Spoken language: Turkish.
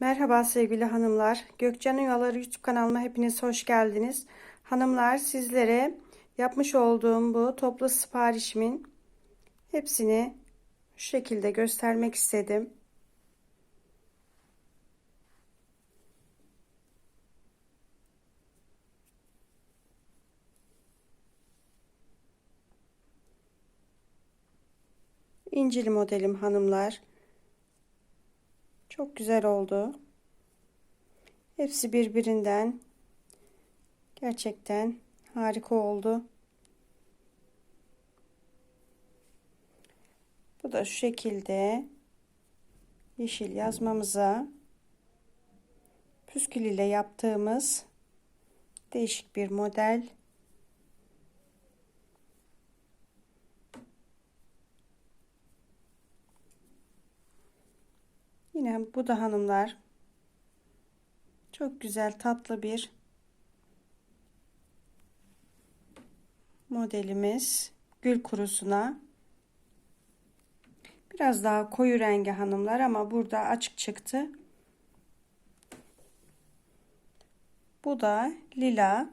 Merhaba sevgili hanımlar. Gökcan Uyaları YouTube kanalıma hepiniz hoş geldiniz. Hanımlar sizlere yapmış olduğum bu toplu siparişimin hepsini şu şekilde göstermek istedim. İncili modelim hanımlar. Çok güzel oldu. Hepsi birbirinden gerçekten harika oldu. Bu da şu şekilde yeşil yazmamıza püskül ile yaptığımız değişik bir model. Yine bu da hanımlar çok güzel tatlı bir modelimiz. Gül kurusuna. Biraz daha koyu rengi hanımlar ama burada açık çıktı. Bu da lila